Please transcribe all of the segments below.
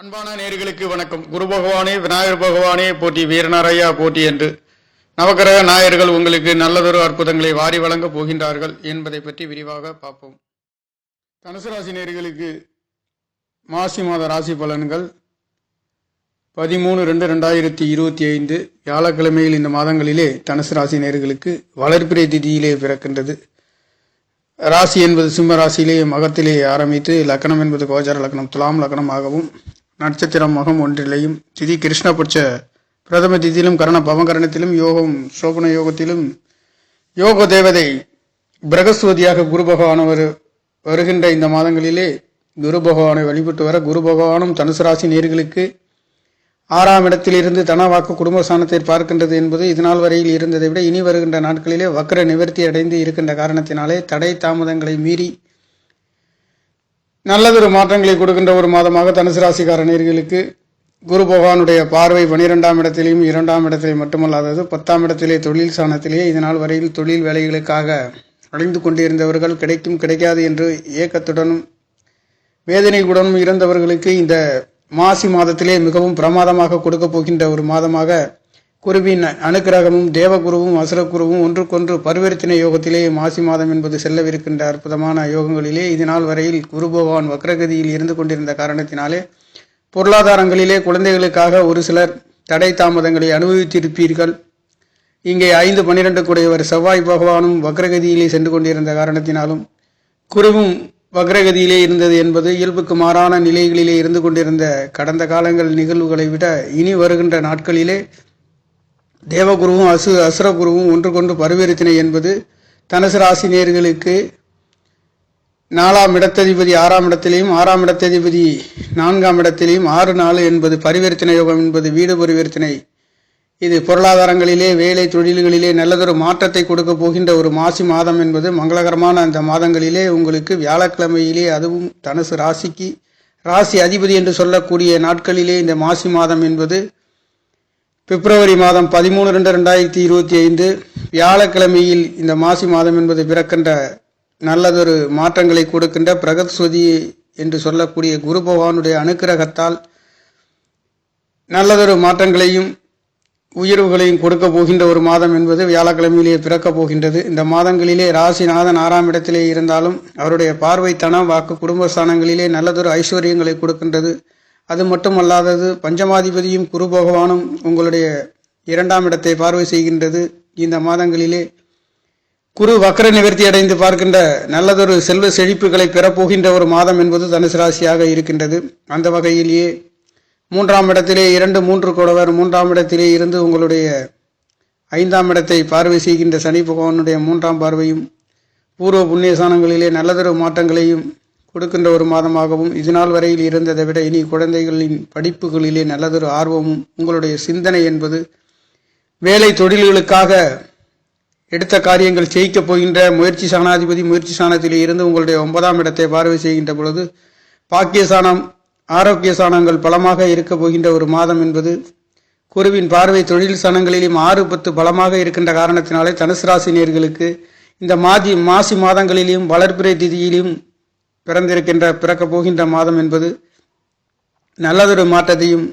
அன்பான நேர்களுக்கு வணக்கம். குரு பகவானே விநாயகர் பகவானே போட்டி வீரநாரையா போட்டி என்று நவக்கிரக நாயர்கள் உங்களுக்கு நல்லதொரு அற்புதங்களை வாரி வழங்கப் போகின்றார்கள் என்பதை பற்றி விரிவாக பார்ப்போம். தனுசு ராசி நேர்களுக்கு மாசி மாத ராசி பலன்கள் பதிமூணு ரெண்டு ரெண்டாயிரத்தி இருபத்தி ஐந்து வியாழக்கிழமையில் இந்த மாதங்களிலே தனுசு ராசி நேர்களுக்கு வளர்பிறை திதியிலே பிறக்கின்றது. ராசி என்பது சிம்ம ராசியிலேயே மகத்திலேயே ஆரம்பித்து லக்னம் என்பது கோச்சார லக்னம் துலாம் லக்னமாகவும் நட்சத்திரம் மகம் ஒன்றிலையும் திதி கிருஷ்ணபட்ச பிரதம திதியிலும் கரண பவகரணத்திலும் யோகம் சோபன யோகத்திலும் யோக தேவதை பிரகஸ்வதியாக குரு பகவானவர் வரு வருகின்ற இந்த மாதங்களிலே குரு பகவானை வழிபட்டு வர குரு பகவானும் தனுசு ராசி நேர்களுக்கு ஆறாம் இடத்திலிருந்து தனவாக்கு குடும்பஸ்தானத்தை பார்க்கின்றது என்பது இதனால் வரையில் இருந்ததை விட இனி வருகின்ற நாட்களிலே வக்கர நிவர்த்தி அடைந்து இருக்கின்ற காரணத்தினாலே தடை தாமதங்களை மீறி நல்லதொரு மாற்றங்களை கொடுக்கின்ற ஒரு மாதமாக தனுசு ராசிக்கார நேர்களுக்கு குரு பகவானுடைய பார்வை பனிரெண்டாம் இடத்திலேயும் இரண்டாம் இடத்திலே மட்டுமல்லாதது பத்தாம் இடத்திலே தொழில் சாணத்திலேயே இதனால் வரையில் தொழில் வேலைகளுக்காக அழிந்து கொண்டிருந்தவர்கள் கிடைக்கும் கிடைக்காது என்று ஏக்கத்துடனும் வேதனையுடனும் இருந்தவர்களுக்கு இந்த மாசி மாதத்திலே மிகவும் பிரமாதமாக கொடுக்க போகின்ற ஒரு மாதமாக குருவின் அனுக்கிரகமும் தேவகுருவும் அசுரகுருவும் ஒன்றுக்கொன்று பரிவர்த்தனை யோகத்திலே மாசி மாதம் என்பது செல்லவிருக்கின்ற அற்புதமான யோகங்களிலே இதனால் வரையில் குரு பகவான் வக்ரகதியில் இருந்து கொண்டிருந்த காரணத்தினாலே பொருளாதாரங்களிலே குழந்தைகளுக்காக ஒரு சிலர் தடை தாமதங்களை அனுபவித்திருப்பீர்கள். இங்கே ஐந்து பன்னிரண்டு கூடையவர் செவ்வாய் பகவானும் வக்ரகதியிலே சென்று கொண்டிருந்த காரணத்தினாலும் குருவும் வக்ரகதியிலே இருந்தது என்பது இயல்புக்கு மாறான நிலைகளிலே இருந்து கொண்டிருந்த கடந்த காலங்கள் நிகழ்வுகளை விட இனி வருகின்ற நாட்களிலே தேவகுருவும் அசு அசுரகுருவும் ஒன்று கொண்டு பரிவர்த்தனை என்பது தனுசு ராசி நேர்களுக்கு நாலாம் இடத்ததிபதி ஆறாம் இடத்திலையும் ஆறாம் இடத்ததிபதி நான்காம் இடத்திலையும் ஆறு நாலு என்பது பரிவர்த்தனை யோகம் என்பது வீடு பரிவர்த்தனை இது பொருளாதாரங்களிலே வேலை தொழில்களிலே நல்லதொரு மாற்றத்தை கொடுக்க போகின்ற ஒரு மாசி மாதம் என்பது மங்களகரமான அந்த மாதங்களிலே உங்களுக்கு வியாழக்கிழமையிலே அதுவும் தனுசு ராசிக்கு ராசி அதிபதி என்று சொல்லக்கூடிய நாட்களிலே இந்த மாசி மாதம் என்பது பிப்ரவரி மாதம் பதிமூணு ரெண்டு ரெண்டாயிரத்தி இருபத்தி ஐந்து வியாழக்கிழமையில் இந்த மாசி மாதம் என்பது பிறக்கின்ற நல்லதொரு மாற்றங்களை கொடுக்கின்ற பிரகத்ஸ்வதி என்று சொல்லக்கூடிய குரு பகவானுடைய அனுக்கிரகத்தால் நல்லதொரு மாற்றங்களையும் உயர்வுகளையும் கொடுக்க போகின்ற ஒரு மாதம் என்பது வியாழக்கிழமையிலே பிறக்கப் போகின்றது. இந்த மாதங்களிலே ராசிநாதன் ஆறாம் இடத்திலே இருந்தாலும் அவருடைய பார்வை தனம் வாக்கு குடும்பஸ்தானங்களிலே நல்லதொரு ஐஸ்வர்யங்களை கொடுக்கின்றது. அது மட்டுமல்லாதது பஞ்சமாதிபதியும் குரு பகவானும் உங்களுடைய இரண்டாம் இடத்தை பார்வை செய்கின்றது. இந்த மாதங்களிலே குரு வக்கர நிவர்த்தி அடைந்து பார்க்கின்ற நல்லதொரு செல்வ செழிப்புகளை பெறப்போகின்ற ஒரு மாதம் என்பது தனுசு ராசியாக இருக்கின்றது. அந்த வகையிலேயே மூன்றாம் இடத்திலே இரண்டு மூன்று குடவர் மூன்றாம் இடத்திலே இருந்து உங்களுடைய ஐந்தாம் இடத்தை பார்வை செய்கின்ற சனி பகவானுடைய மூன்றாம் பார்வையும் பூர்வ புண்ணியசானங்களிலே நல்லதொரு மாற்றங்களையும் கொடுக்கின்ற ஒரு மாதமாகவும் இதுநாள் வரையில் இருந்ததை விட இனி குழந்தைகளின் படிப்புகளிலே நல்லதொரு ஆர்வமும் உங்களுடைய சிந்தனை என்பது வேலை தொழில்களுக்காக எடுத்த காரியங்கள் ஜெயிக்கப் போகின்ற முயற்சி சாணாதிபதி முயற்சி சாணத்திலே இருந்து உங்களுடைய ஒன்பதாம் இடத்தை பார்வை செய்கின்ற பொழுது பாக்கியசானம் ஆரோக்கிய சாணங்கள் பலமாக இருக்க போகின்ற ஒரு மாதம் என்பது குருவின் பார்வை தொழில் சாணங்களிலும் ஆறு பத்து பலமாக இருக்கின்ற காரணத்தினாலே தனுசு ராசினியர்களுக்கு இந்த மாதி மாசி மாதங்களிலும் வளர்பிறை திதியிலும் பிறந்திருக்கின்ற பிறக்கப் போகின்ற மாதம் என்பது நல்லதொரு மாற்றத்தையும்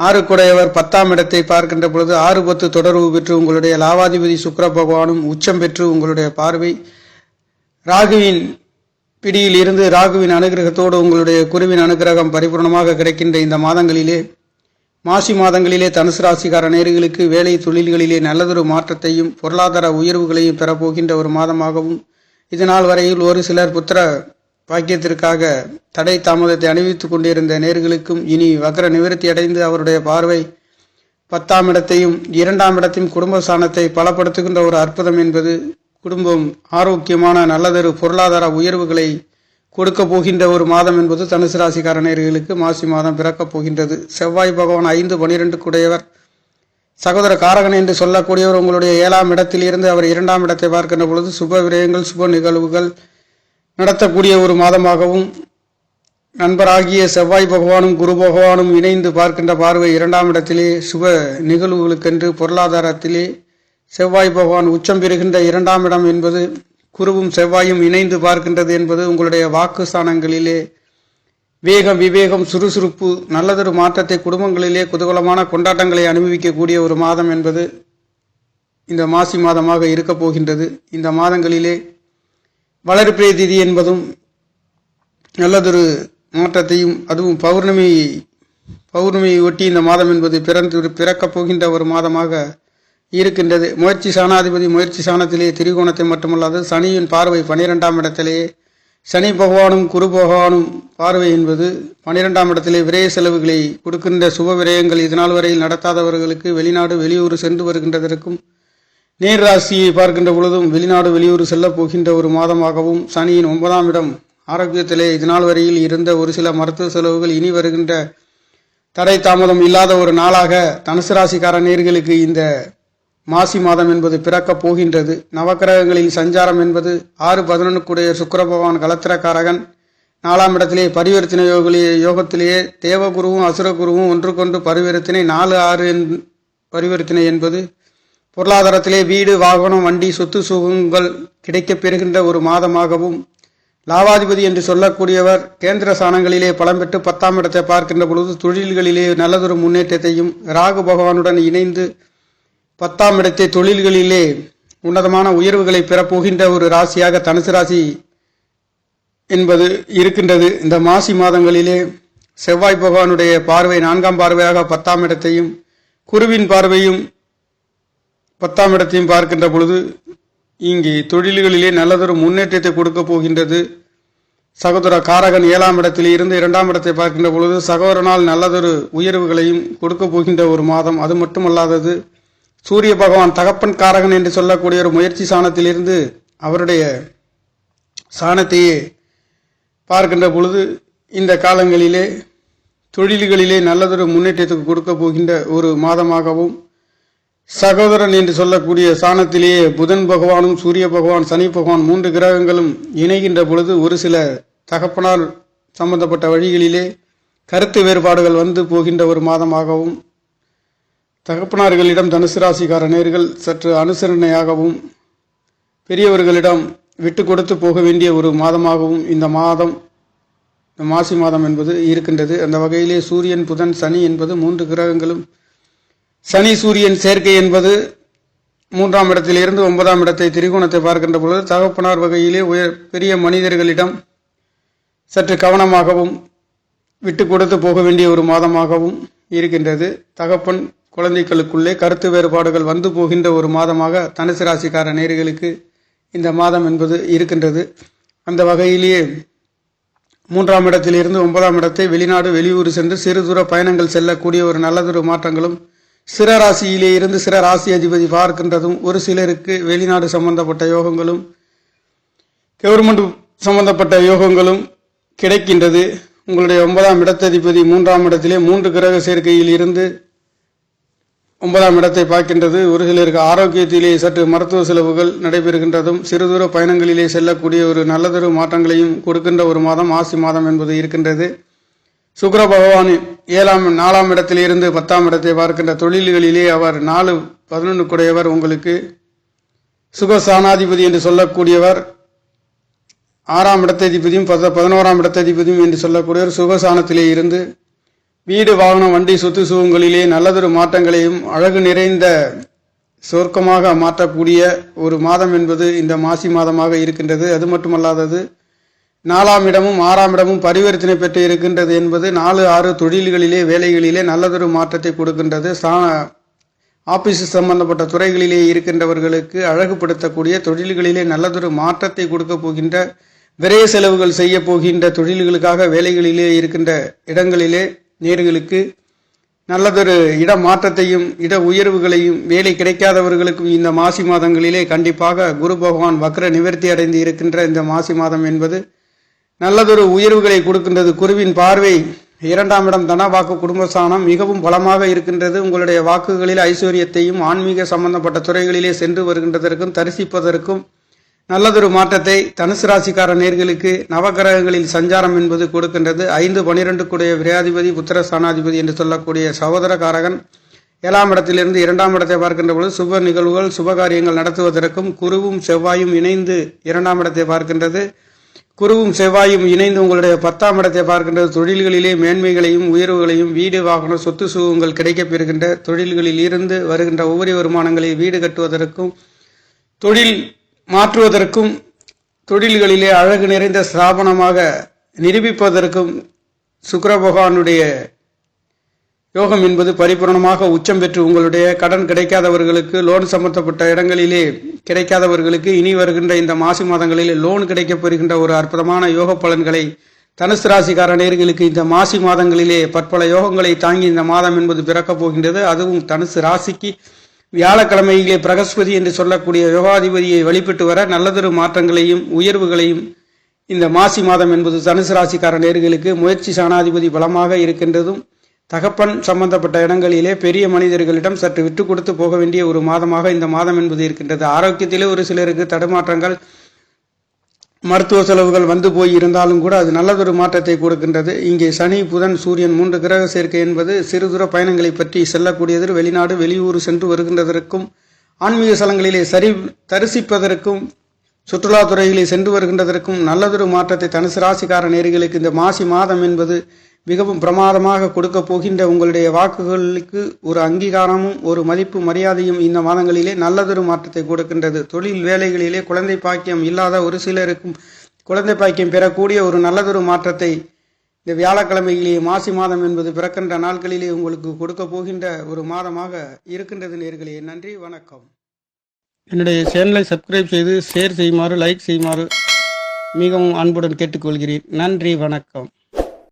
ஆறு குடையவர் பத்தாம் இடத்தை பார்க்கின்ற பொழுது ஆறு பத்து தொடர்பு பெற்று உங்களுடைய லாவாதிபதி சுக்கர பகவானும் உச்சம் பெற்று உங்களுடைய பார்வை ராகுவின் பிடியில் இருந்து ராகுவின் அனுகிரகத்தோடு உங்களுடைய குருவின் அனுகிரகம் பரிபூர்ணமாக கிடைக்கின்ற இந்த மாதங்களிலே மாசி மாதங்களிலே தனுசு ராசிக்கார நேர்களுக்கு வேலை தொழில்களிலே நல்லதொரு மாற்றத்தையும் பொருளாதார உயர்வுகளையும் பெறப்போகின்ற ஒரு மாதமாகவும் இதனால் வரையில் ஒரு சிலர் புத்திர பாக்கியத்திற்காக தடை தாமதத்தை அணிவித்துக் கொண்டிருந்த நேர்களுக்கும் இனி வக்ர நிவர்த்தி அடைந்து அவருடைய பார்வை பத்தாம் இடத்தையும் இரண்டாம் இடத்தையும் குடும்ப சாணத்தை பலப்படுத்துகின்ற ஒரு அற்புதம் என்பது குடும்பம் ஆரோக்கியமான நல்லதொரு பொருளாதார உயர்வுகளை கொடுக்க போகின்ற ஒரு மாதம் என்பது தனுசு ராசிக்கார நேர்களுக்கு மாசி மாதம் பிறக்கப் போகின்றது. செவ்வாய் பகவான் ஐந்து பனிரெண்டுக்குடையவர் சகோதர காரகன் என்று சொல்லக்கூடியவர் உங்களுடைய ஏழாம் இடத்தில் இருந்து அவர் இரண்டாம் இடத்தை பார்க்கின்ற பொழுது சுப விரயங்கள் சுப நிகழ்வுகள் நடத்தக்கூடிய ஒரு மாதமாகவும் நண்பராகிய செவ்வாய் பகவானும் குரு பகவானும் இணைந்து பார்க்கின்ற பார்வை இரண்டாம் இடத்திலே சுப நிகழ்வுகளுக்கென்று பொருளாதாரத்திலே செவ்வாய் பகவான் உச்சம் பெறுகின்ற இரண்டாம் இடம் என்பது குருவும் செவ்வாயும் இணைந்து பார்க்கின்றது என்பது உங்களுடைய வாக்கு ஸ்தானங்களிலே வேகம் விவேகம் சுறுசுறுப்பு நல்லதொரு மாற்றத்தை குடும்பங்களிலே குதூகலமான கொண்டாட்டங்களை அனுபவிக்கக்கூடிய ஒரு மாதம் என்பது இந்த மாசி மாதமாக இருக்கப் போகின்றது. இந்த மாதங்களிலே வளர்பிறை திதி என்பதும் நல்லதொரு மாற்றத்தையும் அதுவும் பௌர்ணமி பௌர்ணமியை ஒட்டி இந்த மாதம் என்பது பிறந்து பிறக்கப் போகின்ற ஒரு மாதமாக இருக்கின்றது. முயற்சி சாணாதிபதி முயற்சி சாணத்திலே திரிகோணத்தை மட்டுமல்லாது சனியின் பார்வை பனிரெண்டாம் இடத்திலேயே சனி பகவானும் குரு பகவானும் பார்வை என்பது பனிரெண்டாம் இடத்திலே விரய செலவுகளை கொடுக்கின்ற சுப விரயங்கள். இதனால் வரையில் நடத்தாதவர்களுக்கு வெளிநாடு வெளியூர் சென்று வருகின்றதற்கும் நேர் ராசியை பார்க்கின்ற பொழுதும் வெளிநாடு வெளியூர் செல்லப் போகின்ற ஒரு மாதமாகவும் சனியின் ஒன்பதாம் இடம் ஆரோக்கியத்திலே இதுநாள் வரையில் இருந்த ஒரு சில மருத்துவ செலவுகள் இனி வருகின்ற தடை தாமதம் இல்லாத ஒரு நாளாக தனுசு ராசிக்கார நேர்களுக்கு இந்த மாசி மாதம் என்பது பிறக்கப் போகின்றது. நவக்கிரகங்களில் சஞ்சாரம் என்பது ஆறு பதினொன்றுக்குடைய சுக்கர பகவான் கலத்திரக்காரகன். நாலாம் இடத்திலே பரிவர்த்தனை யோகிலேயே யோகத்திலேயே தேவகுருவும் அசுரகுருவும் ஒன்றுக்கொன்று பரிவர்த்தனை. நாலு ஆறு என்- பரிவர்த்தனை என்பது பொருளாதாரத்திலே வீடு வாகனம் வண்டி சொத்து சுகங்கள் கிடைக்கப் பெறுகின்ற ஒரு மாதமாகவும் லாவாதிபதி என்று சொல்லக்கூடியவர் கேந்திர சாணங்களிலே பலம் பெற்று பத்தாம் இடத்தை பார்க்கின்ற பொழுது தொழில்களிலே நல்லதொரு முன்னேற்றத்தையும் ராகு பகவானுடன் இணைந்து பத்தாம் இடத்தை தொழில்களிலே உன்னதமான உயர்வுகளை பெறப்போகின்ற ஒரு ராசியாக தனுசு ராசி என்பது இருக்கின்றது. இந்த மாசி மாதங்களிலே செவ்வாய் பகவானுடைய பார்வை நான்காம் பார்வையாக பத்தாம் இடத்தையும் குருவின் பார்வையும் பத்தாம் இடத்தையும் பார்க்கின்ற பொழுது இங்கே தொழில்களிலே நல்லதொரு முன்னேற்றத்தை கொடுக்க போகின்றது. சகோதர காரகன் ஏழாம் இடத்தில் இருந்து இரண்டாம் இடத்தை பார்க்கின்ற பொழுது சகோதரனால் நல்லதொரு உயர்வுகளையும் கொடுக்க போகின்ற ஒரு மாதம். அது மட்டுமல்லாதது சூரிய பகவான் தகப்பன் காரகன் என்று சொல்லக்கூடிய ஒரு முயற்சி சாணத்திலிருந்து அவருடைய சாணத்தையே பார்க்கின்ற பொழுது இந்த காலங்களிலே தொழில்களிலே நல்லதொரு முன்னேற்றத்துக்கு கொடுக்க போகின்ற ஒரு மாதமாகவும் சகோதரன் என்று சொல்லக்கூடிய சாணத்திலேயே புதன் பகவானும் சூரிய பகவான் சனி பகவான் மூன்று கிரகங்களும் இணைகின்ற பொழுது ஒரு சில தகப்பனால் சம்பந்தப்பட்ட வழிகளிலே கருத்து வேறுபாடுகள் வந்து போகின்ற ஒரு மாதமாகவும் தகப்பனார்களிடம் தனுசு ராசிக்கார நேர்கள் சற்று அனுசரணையாகவும் பெரியவர்களிடம் விட்டு கொடுத்து போக வேண்டிய ஒரு மாதமாகவும் இந்த மாதம் இந்த மாசி மாதம் என்பது இருக்கின்றது. அந்த வகையிலே சூரியன் புதன் சனி என்பது மூன்று கிரகங்களும் சனி சூரியன் சேர்க்கை என்பது மூன்றாம் இடத்திலிருந்து ஒன்பதாம் இடத்தை திரிகோணத்தை பார்க்கின்ற பொழுது தகப்பனார் வகையிலே உயர் பெரிய மனிதர்களிடம் சற்று கவனமாகவும் விட்டு கொடுத்து போக வேண்டிய ஒரு மாதமாகவும் இருக்கின்றது. தகப்பன் குழந்தைகளுக்குள்ளே கருத்து வேறுபாடுகள் வந்து போகின்ற ஒரு மாதமாக தனுசு ராசிக்கார நேர்களுக்கு இந்த மாதம் என்பது இருக்கின்றது. அந்த வகையிலேயே மூன்றாம் இடத்திலிருந்து ஒன்பதாம் இடத்தை வெளிநாடு வெளியூர் சென்று சிறு தூர பயணங்கள் செல்லக்கூடிய ஒரு நல்லதொரு மாற்றங்களும் சிற ராசியிலே இருந்து சிற ராசி அதிபதி பார்க்கின்றதும் ஒரு சிலருக்கு வெளிநாடு சம்பந்தப்பட்ட யோகங்களும் கவர்மெண்ட் சம்பந்தப்பட்ட யோகங்களும் கிடைக்கின்றது. உங்களுடைய ஒன்பதாம் இடத்ததிபதி மூன்றாம் இடத்திலே மூன்று கிரக சேர்க்கையில் இருந்து ஒன்பதாம் இடத்தை பார்க்கின்றது. ஒரு சிலருக்கு ஆரோக்கியத்திலே சற்று மருத்துவ செலவுகள் நடைபெறுகின்றதும் சிறுதூர பயணங்களிலே செல்லக்கூடிய ஒரு நல்லதொரு மாற்றங்களையும் கொடுக்கின்ற ஒரு மாதம் ஆசி மாதம் என்பது இருக்கின்றது. சுக்கர பகவான் ஏழாம் நாலாம் இடத்திலிருந்து பத்தாம் இடத்தை பார்க்கின்ற தொழில்களிலே அவர் நாலு பதினொன்று குடையவர் உங்களுக்கு. சுகசானாதிபதி என்று சொல்லக்கூடியவர் ஆறாம் இடத்ததிபதியும் பத பதினோராம் இடத்ததிபதியும் என்று சொல்லக்கூடியவர் சுகசானத்திலே இருந்து வீடு வாகனம் வண்டி சொத்து சுகங்களிலே நல்லதொரு மாற்றங்களையும் அழகு நிறைந்த சொர்க்கமாக மாற்றக்கூடிய ஒரு மாதம் என்பது இந்த மாசி மாதமாக இருக்கின்றது. அது மட்டுமல்லாதது நாலாம் இடமும் ஆறாம் இடமும் பரிவர்த்தனை பெற்று இருக்கின்றது என்பது நாலு ஆறு தொழில்களிலே வேலைகளிலே நல்லதொரு மாற்றத்தை கொடுக்கின்றது. சா ஆபீஸ் சம்பந்தப்பட்ட துறைகளிலே இருக்கின்றவர்களுக்கு அழகுபடுத்தக்கூடிய தொழில்களிலே நல்லதொரு மாற்றத்தை கொடுக்க போகின்ற விரைய செலவுகள் செய்ய போகின்ற தொழில்களுக்காக வேலைகளிலே இருக்கின்ற இடங்களிலே நேர்களுக்கு நல்லதொரு இட மாற்றத்தையும் இட உயர்வுகளையும் வேலை கிடைக்காதவர்களுக்கும் இந்த மாசி மாதங்களிலே கண்டிப்பாக குரு பகவான் வக்ர நிவர்த்தி அடைந்து இருக்கின்ற இந்த மாசி மாதம் என்பது நல்லதொரு உயர்வுகளை கொடுக்கின்றது குருவின் பார்வை. இரண்டாம் இடம் தனவாக்கு குடும்பஸ்தானம் மிகவும் பலமாக இருக்கின்றது. உங்களுடைய வாக்குகளில் ஐஸ்வர்யத்தையும் ஆன்மீக சம்பந்தப்பட்ட துறைகளிலே சென்று வருகின்றதற்கும் தரிசிப்பதற்கும் நல்லதொரு மாற்றத்தை தனுசு ராசிக்கார நேர்களுக்கு நவகிரகங்களில் சஞ்சாரம் என்பது கொடுக்கின்றது. ஐந்து பனிரெண்டுக்குடைய விரையாதிபதி புத்திர ஸ்தானாதிபதி என்று சொல்லக்கூடிய சகோதரகாரகன் ஏழாம் இடத்திலிருந்து இரண்டாம் இடத்தை பார்க்கின்ற பொழுது சுப நிகழ்வுகள் சுபகாரியங்கள் நடத்துவதற்கும் குருவும் செவ்வாயும் இணைந்து இரண்டாம் இடத்தை பார்க்கின்றது. குருவும் செவ்வாயும் இணைந்து உங்களுடைய பத்தாம் இடத்தை பார்க்கின்ற தொழில்களிலே மேன்மைகளையும் உயர்வுகளையும் வீடு வாகன சொத்து சுகங்கள் கிடைக்கப்பெறுகின்ற தொழில்களில் இருந்து வருகின்ற உபரி வருமானங்களை வீடு கட்டுவதற்கும் தொழில் மாற்றுவதற்கும் தொழில்களிலே அழகு நிறைந்த ஸ்தாபனமாக நிரூபிப்பதற்கும் சுக்கிர பகவானுடைய யோகம் என்பது பரிபூரணமாக உச்சம் பெற்று உங்களுடைய கடன் கிடைக்காதவர்களுக்கு லோன் சம்பந்தப்பட்ட இடங்களிலே கிடைக்காதவர்களுக்கு இனி வருகின்ற இந்த மாசி மாதங்களில் லோன் கிடைக்கப் பெறுகின்ற ஒரு அற்புதமான யோக பலன்களை தனுசு ராசிக்கார நேர்களுக்கு இந்த மாசி மாதங்களிலே பற்பல யோகங்களை தாங்கி இந்த மாதம் என்பது பிறக்கப் போகின்றது. அதுவும் தனுசு ராசிக்கு வியாழக்கிழமையிலே பிரகஸ்பதி என்று சொல்லக்கூடிய யோகாதிபதியை வழிபட்டு வர நல்லதொரு மாற்றங்களையும் உயர்வுகளையும் இந்த மாசி மாதம் என்பது தனுசு ராசிக்கார நேர்களுக்கு முயற்சி சாணாதிபதி பலமாக இருக்கின்றதும் தகப்பன் சம்பந்தப்பட்ட இடங்களிலே பெரிய மனிதர்களிடம் சற்று விட்டு கொடுத்து போக வேண்டிய ஒரு மாதமாக இந்த மாதம் என்பது இருக்கின்றது. ஆரோக்கியத்திலே ஒரு சிலருக்கு தடுமாற்றங்கள் மருத்துவ செலவுகள் வந்து போய் இருந்தாலும் கூட அது நல்லதொரு மாற்றத்தை கொடுக்கின்றது. இங்கே சனி புதன் சூரியன் மூன்று கிரக சேர்க்கை என்பது சிறு தூர பயணங்களை பற்றி செல்லக்கூடியது வெளிநாடு வெளியூர் சென்று வருகின்றதற்கும் ஆன்மீக ஸ்தலங்களிலே சரி தரிசிப்பதற்கும் சுற்றுலாத்துறையிலே சென்று வருகின்றதற்கும் நல்லதொரு மாற்றத்தை தனுசு ராசிக்கார நேர்களுக்கு இந்த மாசி மாதம் என்பது மிகவும் பிரமாதமாக கொடுக்க போகின்ற உங்களுடைய வாக்குகளுக்கு ஒரு அங்கீகாரமும் ஒரு மதிப்பு மரியாதையும் இந்த மாதங்களிலே நல்லதொரு மாற்றத்தை கொடுக்கின்றது. தொழில் வேலைகளிலே குழந்தை பாக்கியம் இல்லாத ஒரு சிலருக்கும் குழந்தை பாக்கியம் பெறக்கூடிய ஒரு நல்லதொரு மாற்றத்தை இந்த வியாழக்கிழமையிலேயே மாசி மாதம் என்பது பிறக்கின்ற நாட்களிலே உங்களுக்கு கொடுக்க போகின்ற ஒரு மாதமாக இருக்கின்றது நேர்களே. நன்றி வணக்கம். என்னுடைய சேனலை சப்ஸ்கிரைப் செய்து ஷேர் செய்யுமாறு லைக் செய்யுமாறு மிகவும் அன்புடன் கேட்டுக்கொள்கிறேன். நன்றி வணக்கம்.